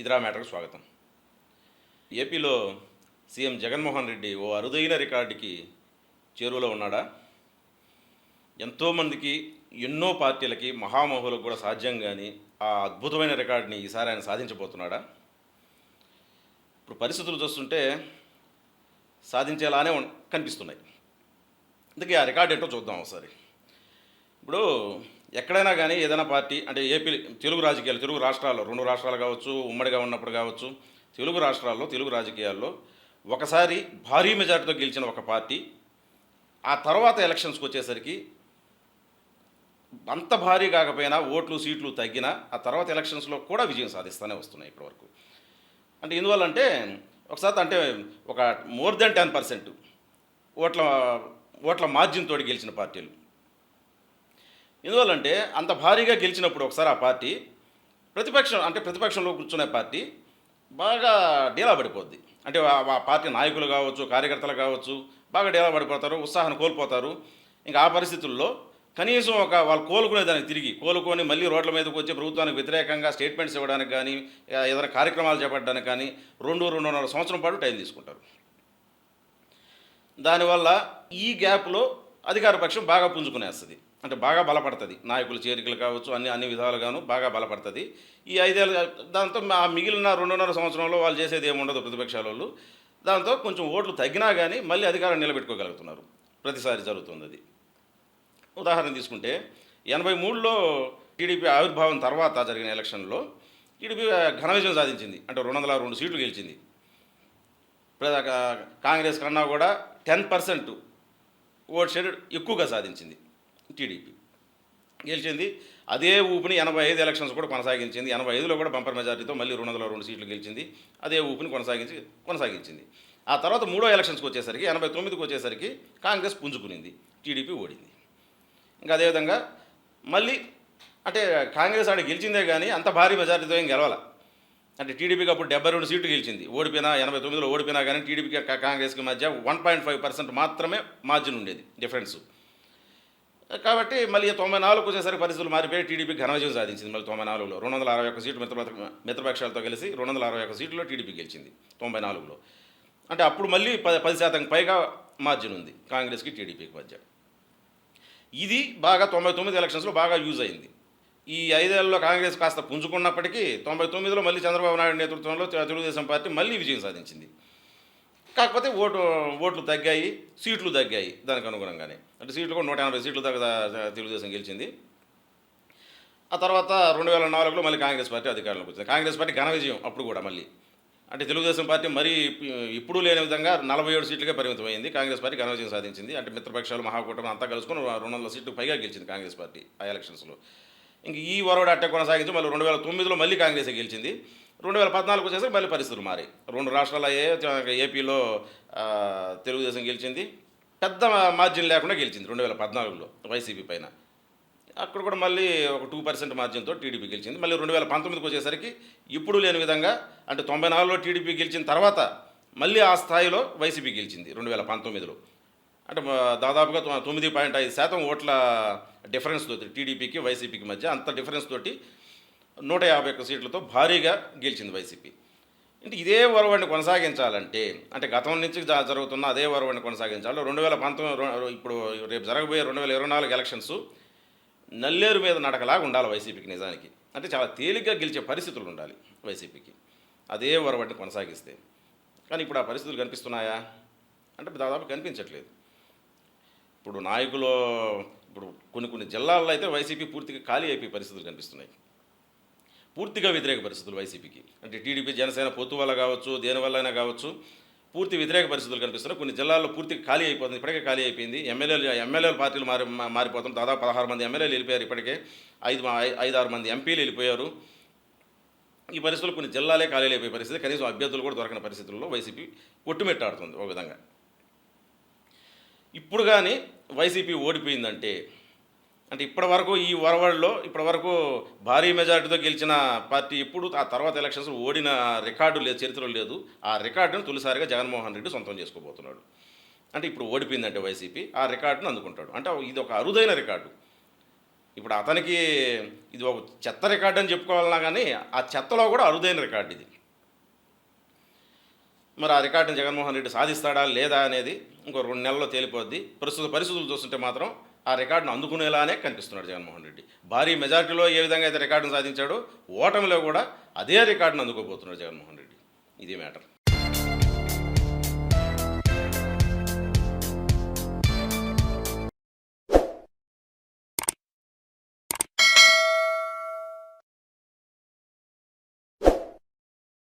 నమస్కారం ఇదిరా మ్యాటర్కి స్వాగతం. ఏపీలో సీఎం జగన్మోహన్ రెడ్డి ఓ అరుదైన రికార్డుకి చేరువలో ఉన్నాడా? ఎంతోమందికి ఎన్నో పార్టీలకి మహామహులకు కూడా సాధ్యం కానీ ఆ అద్భుతమైన రికార్డుని ఈసారి ఆయన సాధించబోతున్నాడా? ఇప్పుడు పరిస్థితులు చూస్తుంటే సాధించేలానే కనిపిస్తున్నాయి. అందుకే ఆ రికార్డు ఏంటో చూద్దాం ఒకసారి. ఇప్పుడు ఎక్కడైనా కానీ ఏదైనా పార్టీ అంటే ఏపీ తెలుగు రాజకీయాలు తెలుగు రాష్ట్రాల్లో రెండు రాష్ట్రాలు కావచ్చు ఉమ్మడిగా ఉన్నప్పుడు కావచ్చు తెలుగు రాష్ట్రాల్లో తెలుగు రాజకీయాల్లో ఒకసారి భారీ మెజార్టీతో గెలిచిన ఒక పార్టీ ఆ తర్వాత ఎలక్షన్స్కి వచ్చేసరికి అంత భారీ కాకపోయినా ఓట్లు సీట్లు తగ్గినా ఆ తర్వాత ఎలక్షన్స్లో కూడా విజయం సాధిస్తూనే వస్తున్నాయి ఇప్పటివరకు. అంటే ఎందువల్లంటే ఒకసారి అంటే ఒక మోర్ దెన్ టెన్ పర్సెంట్ ఓట్ల ఓట్ల మార్జిన్ తోటి గెలిచిన పార్టీలు. ఎందువల్లంటే అంత భారీగా గెలిచినప్పుడు ఒకసారి ఆ పార్టీ ప్రతిపక్షం అంటే ప్రతిపక్షంలో కూర్చునే పార్టీ బాగా డీలా పడిపోద్ది. అంటే ఆ పార్టీ నాయకులు కావచ్చు కార్యకర్తలు కావచ్చు బాగా డీలా పడిపోతారు ఉత్సాహాన్ని కోల్పోతారు. ఇంకా ఆ పరిస్థితుల్లో కనీసం ఒక వాళ్ళు కోలుకునే దానికి తిరిగి కోలుకొని మళ్ళీ రోడ్ల మీదకి వచ్చి ప్రభుత్వానికి వ్యతిరేకంగా స్టేట్మెంట్స్ ఇవ్వడానికి కానీ ఏదైనా కార్యక్రమాలు చేపట్టడానికి కానీ రెండు రెండున్నర సంవత్సరం పాటు టైం తీసుకుంటారు. దానివల్ల ఈ గ్యాప్లో అధికార పక్షం బాగా పుంజుకునేస్తుంది. అంటే బాగా బలపడుతుంది. నాయకుల చేరికలు కావచ్చు అన్ని అన్ని విధాలుగాను బాగా బలపడుతుంది. ఈ ఐదేళ్ళు దాంతో ఆ మిగిలిన రెండున్నర సంవత్సరంలో వాళ్ళు చేసేది ఏముండదు ప్రతిపక్షాల వాళ్ళు దాంతో కొంచెం ఓట్లు తగ్గినా కానీ మళ్ళీ అధికారం నిలబెట్టుకోగలుగుతున్నారు. ప్రతిసారి జరుగుతుంది అది. ఉదాహరణ తీసుకుంటే ఎనభై మూడులో టీడీపీ ఆవిర్భావం తర్వాత జరిగిన ఎలక్షన్లో టీడీపీ ఘన విజయం సాధించింది. అంటే రెండు వందల రెండు సీట్లు గెలిచింది. కాంగ్రెస్ కన్నా కూడా టెన్ పర్సెంట్ ఓట్ షేర్ ఎక్కువగా సాధించింది. టీడీపీ. గెలిచింది. అదే ఊపిని ఎనభై ఐదు ఎలక్షన్స్ కూడా కొనసాగించింది. ఎనభై ఐదులో కూడా బంపర్ మెజార్టీతో మళ్ళీ రెండు వందల రెండు సీట్లు గెలిచింది. అదే ఊపిని కొనసాగించి కొనసాగించింది. ఆ తర్వాత మూడో ఎలక్షన్స్కి వచ్చేసరికి ఎనభై తొమ్మిదికి వచ్చేసరికి కాంగ్రెస్ పుంజుకునింది. టీడీపీ ఓడింది. ఇంకా అదేవిధంగా మళ్ళీ అంటే కాంగ్రెస్ ఆడ గెలిచిందే కానీ అంత భారీ మెజార్టీతో ఏం గెలవాల. అంటే టీడీపీకి అప్పుడు డెబ్బై రెండు సీట్లు గెలిచింది. ఓడిపోయినా ఎనభై తొమ్మిదిలో ఓడిపోయినా కానీ టీడీపీకి కాంగ్రెస్కి మధ్య వన్ పాయింట్ ఫైవ్ పర్సెంట్ మాత్రమే మార్జిన్ ఉండేది. డిఫరెన్స్. కాబట్టి మళ్ళీ తొంభై నాలుగు వచ్చేసరికి పరిస్థితులు మారిపోయి టీడీపీ ఘన విజయం సాధించింది. మళ్ళీ తొంభై నాలుగులో రెండు వందల అరవై ఒక్క సీట్లు మిత్ర మిత్రపక్షాలతో కలిసి రెండు వందల అరవై ఒక్క సీట్లో టీడీపీ గెలిచింది తొంభై నాలుగులో. అంటే అప్పుడు మళ్ళీ పది పది శాతం పైగా మార్జిన్ ఉంది కాంగ్రెస్కి టీడీపీకి మధ్య. ఇది బాగా తొంభై తొమ్మిది ఎలక్షన్స్లో బాగా యూజ్ అయింది. ఈ ఐదేళ్ళలో కాంగ్రెస్ కాస్త పుంజుకున్నప్పటికీ తొంభై తొమ్మిదిలో మళ్ళీ చంద్రబాబు నాయుడు నేతృత్వంలో తెలుగుదేశం పార్టీ మళ్ళీ విజయం సాధించింది. కాకపోతే ఓటు ఓట్లు తగ్గాయి సీట్లు తగ్గాయి దానికి అనుగుణంగానే. అంటే సీట్లు కూడా నూట ఎనభై సీట్లు తగ్గ తెలుగుదేశం గెలిచింది. ఆ తర్వాత రెండు వేల నాలుగులో మళ్ళీ కాంగ్రెస్ పార్టీ అధికారంలోకి వచ్చింది. కాంగ్రెస్ పార్టీ ఘన విజయం అప్పుడు కూడా మళ్ళీ. అంటే తెలుగుదేశం పార్టీ మరీ ఇప్పుడు లేని విధంగా నలభై ఏడు సీట్లకే పరిమితమైంది. కాంగ్రెస్ పార్టీ ఘన విజయం సాధించింది. అంటే మిత్రపక్షాలు మహాకూటమి అంతా కలుసుకొని రెండు వందల సీట్లు పైగా గెలిచింది కాంగ్రెస్ పార్టీ ఆ ఎలక్షన్స్లో ఇంక ఈ వరవడి అట్టే కొనసాగించి మళ్ళీ రెండు వేల తొమ్మిదిలో మళ్ళీ కాంగ్రెస్ గెలిచింది. రెండు వేల పద్నాలుగు వచ్చేసరికి మళ్ళీ పరిస్థితులు మారి. రెండు రాష్ట్రాలు అయ్యాయి ఏపీలో తెలుగుదేశం గెలిచింది. పెద్ద మార్జిన్ లేకుండా గెలిచింది రెండు వేల పద్నాలుగులో వైసీపీ పైన. అక్కడ కూడా మళ్ళీ ఒక టూ పర్సెంట్ మార్జిన్తో టీడీపీ గెలిచింది. మళ్ళీ రెండు వేల పంతొమ్మిదికి వచ్చేసరికి ఇప్పుడు లేని విధంగా అంటే తొంభై నాలుగులో టీడీపీ గెలిచిన తర్వాత మళ్ళీ ఆ స్థాయిలో వైసీపీ గెలిచింది రెండు వేల పంతొమ్మిదిలో. అంటే దాదాపుగా తొమ్మిది పాయింట్ ఐదు శాతం ఓట్ల డిఫరెన్స్ తోటి టీడీపీకి వైసీపీకి మధ్య అంత డిఫరెన్స్ తోటి నూట యాభై ఒక్క సీట్లతో భారీగా గెలిచింది వైసీపీ. అంటే ఇదే వరవడిని కొనసాగించాలంటే అంటే గతం నుంచి జరుగుతున్న అదే వరవడిని కొనసాగించాలి రెండు వేల పంతొమ్మిది ఇప్పుడు రేపు జరగబోయే రెండు వేల ఇరవై నాలుగు ఎలక్షన్స్ నల్లేరు మీద నడకలాగా ఉండాలి వైసీపీకి నిజానికి. అంటే చాలా తేలిగ్గా గెలిచే పరిస్థితులు ఉండాలి వైసీపీకి. అదే వరవడిని కొనసాగిస్తే. కానీ ఇప్పుడు ఆ పరిస్థితులు కనిపిస్తున్నాయా? అంటే దాదాపు కనిపించట్లేదు. ఇప్పుడు నాయకులు ఇప్పుడు కొన్ని కొన్ని జిల్లాల్లో అయితే వైసీపీ పూర్తిగా ఖాళీ అయిపోయే పరిస్థితులు కనిపిస్తున్నాయి. పూర్తిగా వ్యతిరేక పరిస్థితులు వైసీపీకి. అంటే టీడీపీ జనసేన పొత్తు వల్ల కావచ్చు దేనివల్లైనా కావచ్చు పూర్తి వ్యతిరేక పరిస్థితులు కనిపిస్తున్నాయి. కొన్ని జిల్లాల్లో పూర్తిగా ఖాళీ అయిపోతుంది. ఇప్పటికే ఖాళీ అయిపోయింది. ఎమ్మెల్యేలు ఎమ్మెల్యేల పార్టీలు మారి మారిపోతాం మారిపోతుంది దాదాపు పదహారు మంది ఎమ్మెల్యేలు వెళ్ళిపోయారు ఇప్పటికే. ఐదు ఐదు ఆరు మంది ఎంపీలు వెళ్ళిపోయారు. ఈ పరిస్థితులు కొన్ని జిల్లాలే ఖాళీ అయిపోయే పరిస్థితి. కనీసం అభ్యర్థులు కూడా దొరకని పరిస్థితుల్లో వైసీపీ కొట్టుమెట్టాడుతుంది ఒక విధంగా. ఇప్పుడు కానీ వైసీపీ ఓడిపోయిందంటే అంటే ఇప్పటి వరకు ఈ వరవడిలో ఇప్పటి వరకు భారీ మెజారిటీతో గెలిచిన పార్టీ ఇప్పుడు ఆ తర్వాత ఎలక్షన్స్ ఓడిన రికార్డు లేదు చరిత్రలో లేదు. ఆ రికార్డును తొలిసారిగా జగన్మోహన్ రెడ్డి సొంతం చేసుకోబోతున్నాడు. అంటే ఇప్పుడు ఓడిపోయిందంటే వైసీపీ ఆ రికార్డును అందుకుంటాడు. అంటే ఇది ఒక అరుదైన రికార్డు. ఇప్పుడు అతనికి ఇది ఒక చెత్త రికార్డు అని చెప్పుకోవాలన్నా కానీ ఆ చెత్తలో కూడా అరుదైన రికార్డు ఇది. మరి ఆ రికార్డుని జగన్మోహన్ రెడ్డి సాధిస్తాడా లేదా అనేది ఇంకో రెండు నెలల్లో తేలిపోద్ది. ప్రస్తుత పరిస్థితులు చూస్తుంటే మాత్రం ఆ రికార్డును అందుకునేలానే కనిపిస్తున్నాడు జగన్మోహన్ రెడ్డి. భారీ మెజారిటీలో ఏ విధంగా అయితే రికార్డును సాధించాడో ఓటమిలో కూడా అదే రికార్డును అందుకోబోతున్నాడు జగన్మోహన్ రెడ్డి. ఇది మ్యాటర్.